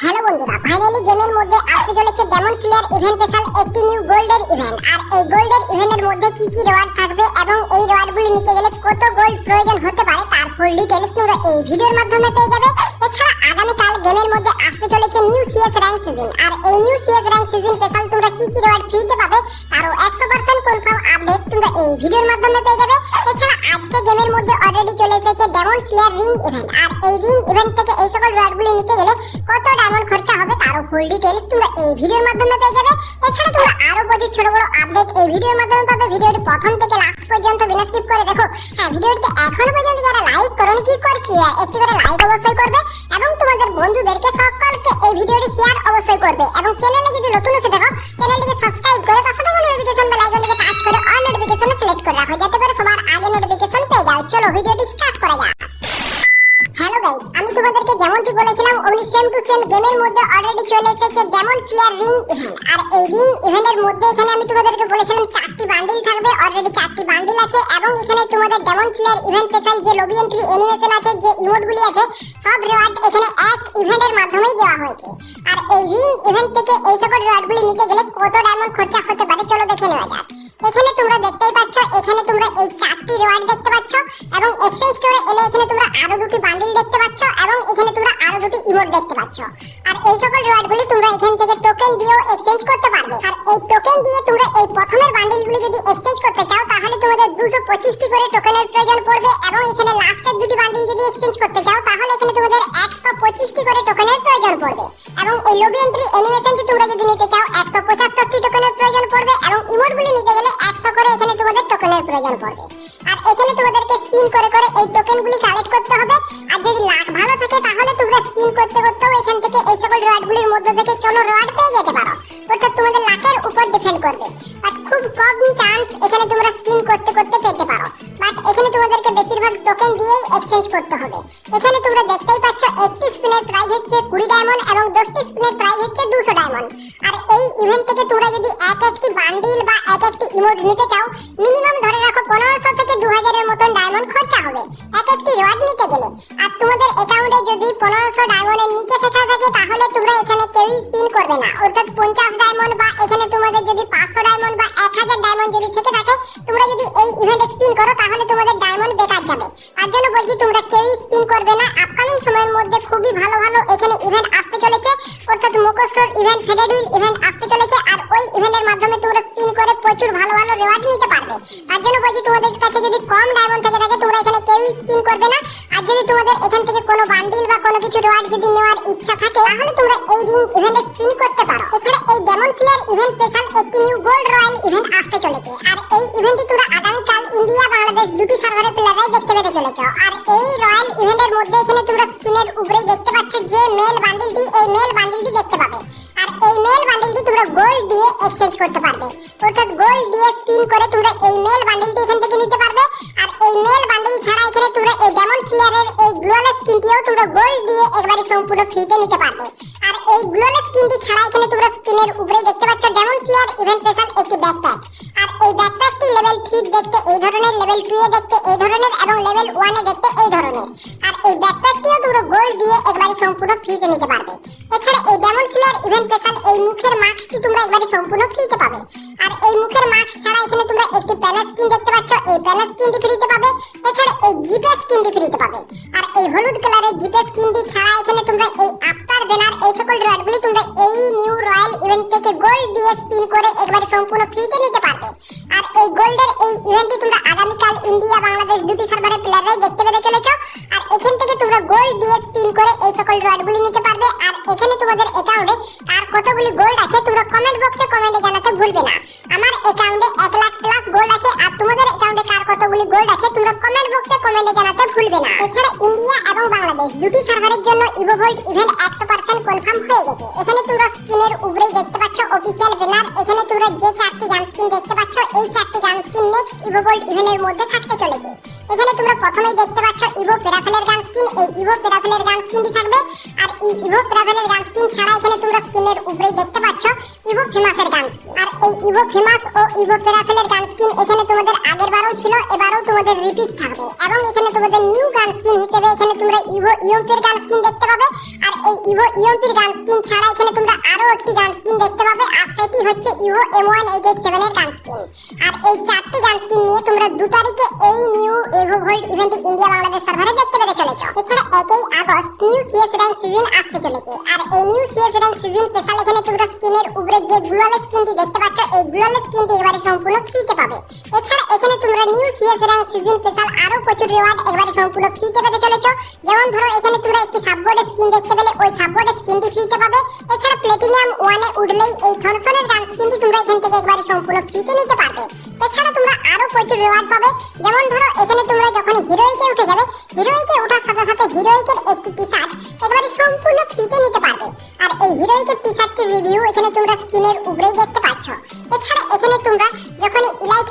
Hello বন্ধুরা finally গেমের মধ্যে আসতে চলেছে ডেমন স্লেয়ার ইভেন্ট স্পেশাল একটি নিউ গোল্ডের ইভেন্ট আর এই গোল্ডের ইভেন্টের মধ্যে কি কি রিওয়ার্ড থাকবে এবং এই রিওয়ার্ডগুলি নিতে গেলে কত গোল্ড প্রয়োজন হতে পারে তার ফুল ডিটেইলস তোমরা এই ভিডিওর মাধ্যমে পেয়ে যাবে। এছাড়া আগামীকাল গেমের মধ্যে আসতে চলেছে নিউ সিএস র্যাঙ্ক সিজন আর এই new CS rank season special তোমরা কি কি রিওয়ার্ড ফ্রিতে এই ভিডিওর মাধ্যমে পেয়ে যাবে। এছাড়া আজকে গেমের মধ্যে অলরেডি চলে এসেছে ডেমন স্লেয়ার রিং ইভেন্ট আর এই রিং ইভেন্ট থেকে এই সকল রিওয়ার্ডগুলি নিতে গেলে কত ডায়মন্ড খরচা হবে তারও ফুল ডিটেইলস তোমরা এই ভিডিওর মাধ্যমে পেয়ে যাবে। এছাড়া তোমরা আরও প্রচুর ছোট বড় আপডেট এই ভিডিওর মাধ্যমে পাবে। ভিডিওটি প্রথম থেকে লাস্ট পর্যন্ত বিনা স্কিপ করে দেখো। হ্যাঁ ভিডিওটিতে এখনও পর্যন্ত যারা লাইক করোনি, কি করছি? একটি করে লাইক অবশ্যই করবে এবং তোমাদের বন্ধুদেরকে সকলকে এই ভিডিওটি শেয়ার অবশ্যই করবে। এবং চ্যানেলে যদি নতুন এসে দেখো চ্যানেলটিকে সাবস্ক্রাইব করে রাখো যাতে করে সবার আগে নোটিফিকেশন পেয়ে যাও। চলো, ভিডিওটি স্টার্ট করা যাক। হ্যালো গাইস আমি তোমাদেরকে যেমনটি বলেছিলাম অমনি সেম টু সেম গেমের মধ্যে অলরেডি চলে এসেছে ডেমন স্লেয়ার রিং ইভেন্ট আর এই রিং ইভেন্টের মধ্যে এখানে আমি তোমাদেরকে বলেছিলাম, চারটি বান্ডিল থাকবে অলরেডি চারটি বান্ডিল আছে, এবং এখানে তোমাদের ডেমন স্লেয়ার ইভেন্ট স্পেশাল যে লবি এন্ট্রি অ্যানিমেশন আছে, যে ইমোটগুলি আছে, সব রিওয়ার্ড এখানে এক ইভেন্টের মাধ্যমেই দেওয়া হয়েছে। আর এই রিং ইভেন্ট থেকে এই সকল রিওয়ার্ডগুলি নিতে গেলে কত ডায়মন্ড খরচা হতে পারে, চলো দেখে নেওয়া যাক। এখানে তোমরা দেখতেই স্টোরে এলে এখানে তোমরা আরও দুটি বান্ডিল দেখতে পাচ্ছ এবং এখানে তোমরা আরও দুটি ইমোট দেখতে পাচ্ছ। আর এই সকল রিওয়ার্ডগুলি তোমরা এখান থেকে টোকেন দিয়েও এক্সচেঞ্জ করতে পারবে। আর এই টোকেন দিয়ে তোমরা এই প্রথমের বান্ডিলগুলি যদি এক্সচেঞ্জ করতে চাও, তাহলে তোমাদের দুশো পঁচিশটি করে টোকেনের প্রয়োজন পড়বে এবং এখানে লাস্টের দুটি বান্ডিল যদি এক্সচেঞ্জ করতে চাও, তাহলে এখানে তোমাদের একশো পঁচিশটি করে টোকেনের প্রয়োজন পড়বে। এবং এই লবি এন্ট্রি অ্যানিমেশনটি তোমরা যদি নিতে চাও, একশো পঁচাত্তরটি টোকেনের প্রয়োজন পড়বে এবং ইমোটগুলি নিতে গেলে একশো টোকেনের প্রয়োজন পড়বে। আর এখানে তোমাদেরকে স্পিন করে করে এই টোকেনগুলি কালেক্ট করতে হবে। আর যদি লাক ভালো থাকে, তাহলে তোমরা স্পিন করতে করতেও এখান থেকে এই সকল রিওয়ার্ডগুলির মধ্যে থেকে কোনো রিওয়ার্ড পেয়ে যেতে পারো। অর্থাৎ তোমাদের লাকের উপর ডিপেন্ড করবে। বাট খুব কম চান্স এখানে তোমরা স্পিন করতে করতে পেতে পারো। বাট এখানে তোমাদেরকে বেশিরভাগ টোকেন দিয়েই এক্সচেঞ্জ করতে হবে। এখানে তোমরা দেখতেই পাচ্ছ, একটি স্পিনের প্রাইস হচ্ছে কুড়ি ডায়মন্ড এবং দশটি স্পিনের প্রাইস হচ্ছে দুশো ডায়মন্ড আর এই ইভেন্ট থেকে তোমরা যদি এক একটি বান্ডিল এক একটি ইমোট নিতে চাও মিনিমাম ধরে রাখো পনেরোশো থেকে দু হাজারের মতন ডায়মন্ড খরচা হবে। এক একটি রিওয়ার্ড নিতে গেলে। আর তোমাদের অ্যাকাউন্টে যদি পনেরোশো ডায়মন্ডের নিচে লেখা থাকে, তাহলে তোমরা এখানে কেউই স্পিন করবে না। অর্থাৎ পঞ্চাশ ডায়মন্ড বা এখানে তোমাদের যদি পাঁচশো ডায়মন্ড বা এক হাজার ডায়মন্ড যদি থেকে থাকে, তোমরা যদি এই ইভেন্টে স্পিন করো, তাহলে তোমাদের ডায়মন্ড বেকার যাবে। তার জন্য বলছি, তোমরা কেউই স্পিন করবে না। আপকামিং সময়ের মধ্যে খুবই ভালো ভালো এখানে ইভেন্ট আসতে চলেছে। অর্থাৎ মুখোস্টোর ইভেন্ট ফেডেডুইল ইভেন্ট আসতে চলেছে। আর ওই ইভেন্টের মাধ্যমে তোমরা করে প্রচুর ভালো ভালো রিওয়ার্ড নিতে পারবে। তার জন্য বলছি তোমাদের কাছে যদি কম ডায়মন্ড থেকে থাকে, তোমরা এখানে কেউই স্পিন করবে না। আর যদি তোমাদের এখান থেকে কোনো বান্ডিল বা কোনো কিছু রিওয়ার্ড যদি নেওয়ার ইচ্ছা থাকে, তাহলে তোমরা এই রিং ইভেন্টে স্পিন করতে পারো। এছাড়া এই ডেমন স্লেয়ার ইভেন্ট স্পেশাল একটি নিউ গোল্ড রয়্যাল ইভেন্ট আসতে চলেছে। আর এই ইভেন্টটি তোমরা আগামীকাল ইন্ডিয়া বাংলাদেশ দুটি সার্ভারে প্লেয়ারাই দেখতে পেতে চলেছো। আর এই রয়্যাল ইভেন্টের মধ্যে এখানে তোমরা স্ক্রিনের উপরেই দেখতে পাচ্ছ যে মেল বান্ডিলটি এই মেল বান্ডিলটি দেখতে পাবে। আর এই মেল বান্ডিলটি তোমরা গোল্ড দিয়ে এক্সচেঞ্জ করতে পারবে, অর্থাৎ গোল্ড দিয়ে স্পিন করে তোমরা এই মেল বান্ডিলটি এখান থেকে নিতে পারবে। আর এই মেল বান্ডিল ছাড়া এখানে তোমরা এই ডেমন স্লেয়ারের এই গ্লোলেস স্কিনটিও তোমরা গোল্ড দিয়ে একবারে সম্পূর্ণ ফ্রিতে নিতে পারবে। আর এই গ্লোলেস স্কিনটি ছাড়া এখানে তোমরা স্ক্রিনের উপরে দেখতে মাস্কটি তোমরা একবারে সম্পূর্ণ ফ্রিতে পাবে। আর এই মুখের মাস্ক ছাড়া এখানে তোমরা একটি প্যানেল স্কিন দেখতে পাচ্ছ। এই প্যানেল স্কিনটি ফ্রিতে পাবে। এছাড়া এই জিপে স্কিনটি ফ্রিতে পাবে। আর এই হলুদ কালারের জিপে স্কিনটি ছাড়া এখানে তোমরা এই আফটার ব্যানার এই সকল রিওয়ার্ডগুলি তোমরা এই নিউ রয়্যাল ইভেন্ট থেকে গোল্ড দিয়ে স্পিন করে একবারে সম্পূর্ণ ফ্রিতে নিতে পারবে। আর এই গোল্ডের এই ইভেন্টটি তোমরা আগামীকাল ইন্ডিয়া, বাংলাদেশ দুটি সার্ভারে প্লেয়াররাই দেখতে পেতে চলেছো। আর এখান থেকে তোমরা গোল্ড দিয়ে স্পিন করে এই সকল রিওয়ার্ডগুলি নিতে ভুলবে না। আমার অ্যাকাউন্টে এক লাখ প্লাস গোল্ড আছে আর তোমাদের অ্যাকাউন্টে কার কতগুলি গোল্ড আছে তোমরা কমেন্ট বক্সে কমেন্টে জানাতে ভুলবে না। এছাড়া ইন্ডিয়া এবং বাংলাদেশ দুটি সার্ভারের জন্য ইভো ভোল্ট ইভেন্ট একশো পার্সেন্ট কনফার্ম হয়ে গেছে। এখানে তোমরা স্ক্রিনের উপরেই দেখতে পাচ্ছ অফিসিয়াল ব্যানার এখানে তোমরা যে চারটি গান স্কিন দেখতে পাচ্ছ, এই চারটি গান স্কিন নেক্সট ইভো ভোল্ট ইভেন্টের মধ্যে থাকতে চলেছে। এখানে তোমরা প্রথমেই দেখতে পাচ্ছ ইভো পেরাফেলের গান স্কিন এই ইভো পেরাফেলের গান স্কিনটি থাকবে। আর এই ইভো পেরাফেলের গান স্কিন ছাড়া এখানে গান আর এই ইভো ফেমাস ও ইভো পেরাফেলের গান স্কিন এখানে তোমাদের আগের বারও ছিল, এবারও তোমাদের রিপিট থাকবে। এবং এখানে তোমাদের নিউ গান স্কিন হিসেবে এখানে তোমরা ইভো ইউম্পের গান স্কিন দেখতে পাবে। আর এই ইভো ইএমপির গান স্কিন ছাড়া এখানে তোমরা আরও একটি গান স্কিন দেখতে পাবে। আর সেটি হচ্ছে evo M one eight eight seven এর গান স্কিন। আর এই চারটি গান স্কিন নিয়ে তোমরা দু তারিখে এই new evo gold event India Bangladesh সার্ভারে দেখতে পেতে চলেছো। এছাড়া একই August new CS rank season আসতে চলেছে। আর এই new CS rank season special এখানে তোমরা স্কিনের উপরে যে গ্লোয়াল স্কিনটি দেখতে পাচ্ছ, এই গ্লোয়াল স্কিনটি এবারে সম্পূর্ণ ফ্রিতে পাবে। এছাড়া এখানে তোমরা new CS rank season special আরও প্রচুর রিওয়ার্ড এবারে সম্পূর্ণ ফ্রিতে পেতে চলেছো। যেমন ধরো, এখানে তোমরা একটি সাববোর্ড স্কিন দেখতে পেলে, ওই সাববোর্ড স্কিনটি ফ্রিতে পাবে। এছাড়া প্লেটিনাম ওয়ানে উঠলেই এই থনসনের গান স্কিনটি তোমরা এখান থেকে একবারে সম্পূর্ণ ফ্রিতে নিতে পারবে। এছাড়া তোমরা আরও প্রচুর রিওয়ার্ড পাবে। যেমন ধরো, এখানে তোমরা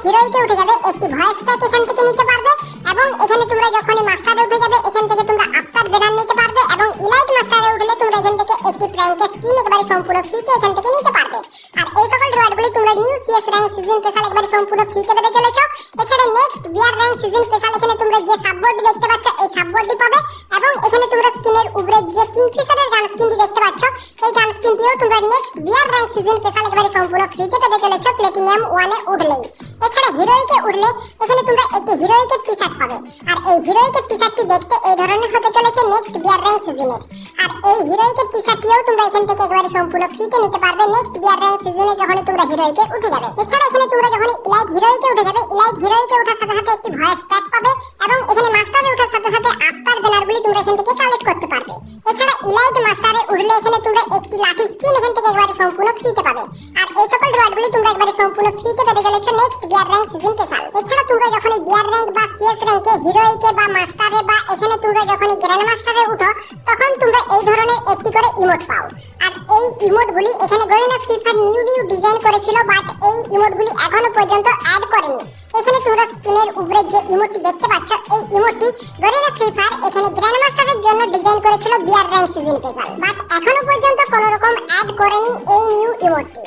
হিরোইকে উঠে যাবে, একটি ভয়েস প্যাক এখান থেকে নিতে পারবে এবং এখানে তোমরা যখন মাস্টারে উঠে যাবে, এখান থেকে তোমরা আফটার ব্যানার নিতে পারবে এবং ইলাইট মাস্টারে উঠলে তোমরা এখান থেকে একটি প্র্যাঙ্কের স্কিন একেবারে সম্পূর্ণ ফ্রিতে এখান থেকে নিতে পারবে। আর এই সকল রিওয়ার্ডগুলি তোমরা new CS rank season special একবারে সম্পূর্ণ ফ্রিতে পেতে চলেছো। এছাড়া next BR rank season special এখানে তোমরা যে সাববোর্ড দেখতে পাচ্ছ, এই সাববোর্ডটি পাবে এবং এখানে তোমরা স্কিনের উপরে যে কিংফিশারের গান স্কিনটি দেখতে পাচ্ছ এই গান স্কিনটিও তোমরা next BR rank season special একবারে সম্পূর্ণ ফ্রিতে পেতে চলেছো প্লেটিনাম ওয়ানে উঠলেই। এছাড়া হিরোইকে উঠলে এখানে তোমরা একটি হিরোইকের টি শার্ট পাবে। আর এই হিরোইকের টি শার্টটি দেখতে এই ধরনের হতে চলেছে নেক্সট বিআর র্যাঙ্ক সিজনের আর এই হিরোইকের টি শার্টটিও তোমরা এখান থেকে একবারে সম্পূর্ণ ফ্রিতে নিতে পারবে নেক্সট বিয়ার র্যাঙ্ক সিজনে যখন তোমরা হিরোইকে উঠে যাবে। এছাড়া এখানে তোমরা যখন ইলাইট হিরোইকে উঠে যাবে ইলাইট হিরোইকে ওঠার সাথে সাথে একটি ভয়েস প্যাক পাবে এবং এখানে মাস্টারে ওঠার সাথে সাথে আফটার ব্যানারগুলি তোমরা এখান থেকে কালেক্ট করতে পারবে। এছাড়া ইলাইট মাস্টারে উঠলে এখানে তোমরা একটি লাঠি স্কিন এখান থেকে একবারে সম্পূর্ণ ফ্রিতে পাবে। আর এই সকল রিওয়ার্ডগুলি তোমরা একবারে সম্পূর্ণ ফ্রিতে পেতে চলেছো next BR rank season special এছাড়া তোমরা যখন বিয়ার র্যাঙ্ক বা সিএস র্যাঙ্কে হিরোইকে বা মাস্টারে বা এখানে তোমরা যখন গ্র্যান্ড মাস্টারে উঠো, তখন তোমরা এই ধরনের একটি করে ইমোট পাও। আর এই ইমোটগুলি এখানে Garena free fire new new design করেছিল বাট এই ইমোটগুলি এখনও পর্যন্ত অ্যাড করেনি। এখানে তোমরা স্ক্রিনের উপরে যে ইমোটটি দেখতে পাচ্ছ, এই ইমোটটি গরিনা ফ্রি ফায়ার এখানে গ্র্যান্ড মাস্টারের জন্য ডিজাইন করেছিল BR rank season special but এখনও পর্যন্ত কোনো রকম অ্যাড করেনি এই নিউ ইমোটটি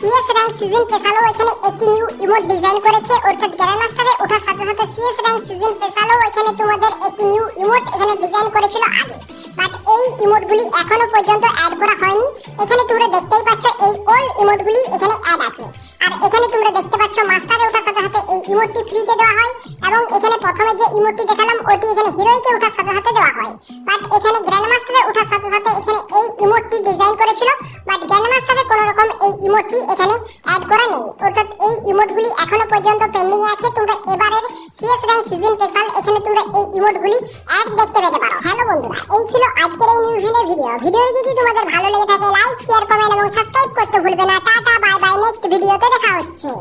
সিএস র্যাঙ্ক সিজন স্পেশালও এখানে একটি নিউ ইমোট ডিজাইন করেছে। অর্থাৎ গ্র্যান্ড মাস্টারে ওঠার সাথে সাথে সিএস র্যাঙ্ক সিজন স্পেশালও এখানে তোমাদের একটি নিউ ইমোট এখানে ডিজাইন করেছিল আগে। বাট এই ইমোটগুলি এখনও পর্যন্ত অ্যাড করা হয়নি। এখানে তোমরা দেখতেই পাচ্ছ এই ওল্ড ইমোটগুলি এখানে অ্যাড আছে। আর এখানে তোমরা দেখতে পাচ্ছ মাস্টারে ওঠার সাথে সাথে এই ইমোটটি ফ্রিতে দেওয়া হয়। এবং এখানে প্রথমে যে ইমোটটি দেখালাম, ওটি এখানে হিরোইকে ওঠার সাথে সাথে দেওয়া হয়। বাট এখানে গ্র্যান্ড মাস্টারে ওঠার সাথে সাথে এখানে এই ইমোটটি ডিজাইন করেছিল। বাট গ্র্যান্ড মাস্টারে ইমোটটি এখানে অ্যাড করা নেই। অর্থাৎ এই ইমোটগুলি এখনও পর্যন্ত পেন্ডিং আছে। তোমরা এবারের সিএস র্যাঙ্ক সিজন স্পেশাল এখানে তোমরা এই ইমোটগুলি অ্যাড দেখতে পেতে পারো। হ্যালো বন্ধুরা, এই ছিল আজকের এই নিউজের ভিডিও ভিডিওটি যদি তোমাদের ভালো লেগে থাকে লাইক শেয়ার কমেন্ট এবং সাবস্ক্রাইব করতে ভুলবে না। টাটা বাই বাই নেক্সট ভিডিওতে দেখা হচ্ছে।